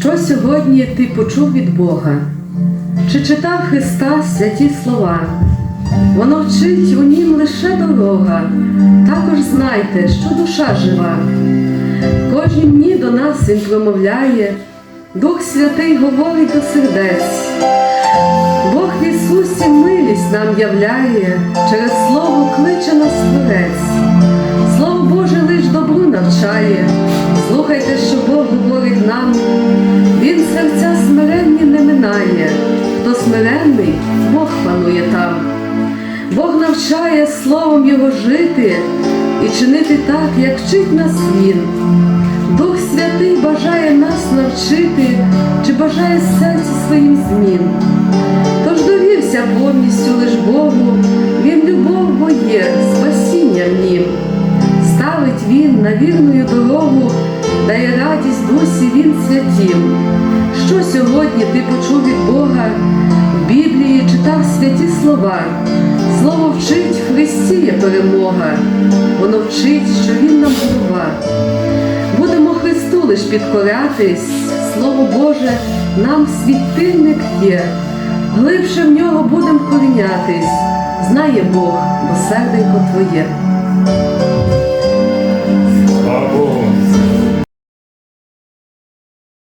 Що сьогодні ти почув від Бога? Чи читав Христа святі слова? Воно вчить у нім лише дорога. Також знайте, що душа жива. Кожні дні до нас Він промовляє, Дух Святий говорить до сердець. Бог в Ісусі милість нам являє, через Слово Слухайте, що Бог говорить нам. Він серця смиренні не минає. Хто смиренний, Бог панує там. Бог навчає словом Його жити і чинити так, як вчить нас Він. Дух Святий бажає нас навчити, чи бажає серці своїм змін. Тож довівся повністю лиш Богу, Він любов бо є, спасіння в нім. Ставить він на вірною дорогу, дає радість дусі він святім. Що сьогодні ти почув від Бога? В Біблії читав святі слова. Слово вчить в Христі є перемога. Воно вчить, що Він нам голова. Будемо Христу лиш підкорятись, Слово Боже нам світильник є. Глибше в нього будем корінятись. Знає Бог, бо серденько твоє.